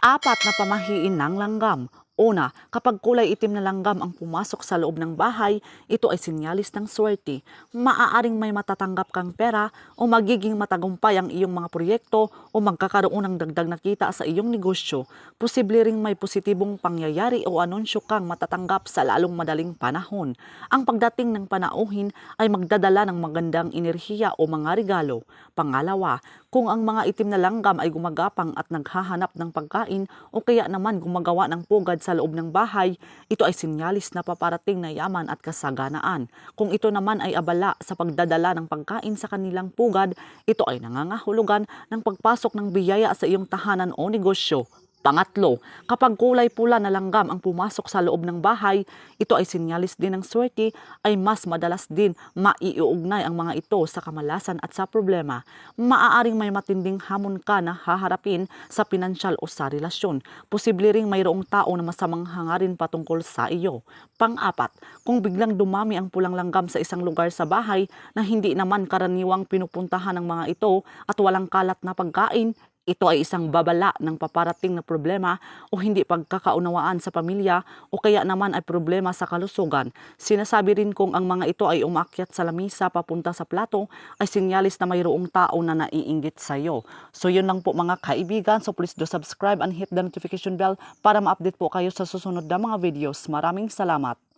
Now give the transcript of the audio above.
Apat na pamahiin ng langgam. Una, kapag kulay itim na langgam ang pumasok sa loob ng bahay, ito ay sinyalis ng swerte. Maaaring may matatanggap kang pera o magiging matagumpay ang iyong mga proyekto o magkakaroon ng dagdag na kita sa iyong negosyo. Posible ring may positibong pangyayari o anunsyo kang matatanggap sa lalong madaling panahon. Ang pagdating ng panauhin ay magdadala ng magandang enerhiya o mga regalo. Pangalawa, kung ang mga itim na langgam ay gumagapang at naghahanap ng pagkain o kaya naman gumagawa ng pugad sa loob ng bahay, ito ay sinyalis na paparating na yaman at kasaganaan. Kung ito naman ay abala sa pagdadala ng pagkain sa kanilang pugad, ito ay nangangahulugan ng pagpasok ng biyaya sa iyong tahanan o negosyo. Pangatlo, kapag kulay pula na langgam ang pumasok sa loob ng bahay, ito ay sinyalis din ng swerte ay mas madalas din maiuugnay ang mga ito sa kamalasan at sa problema. Maaaring may matinding hamon ka na haharapin sa pinansyal o sa relasyon. Posible ring mayroong tao na masamang hangarin patungkol sa iyo. Pang-apat, kung biglang dumami ang pulang langgam sa isang lugar sa bahay na hindi naman karaniwang pinupuntahan ng mga ito at walang kalat na pagkain, ito ay isang babala ng paparating na problema o hindi pagkakaunawaan sa pamilya o kaya naman ay problema sa kalusugan. Sinasabi rin kung ang mga ito ay umakyat sa lamisa papunta sa plato ay sinyalis na mayroong tao na naiinggit sa iyo. So yun lang po mga kaibigan. So please do subscribe and hit the notification bell para ma-update po kayo sa susunod na mga videos. Maraming salamat.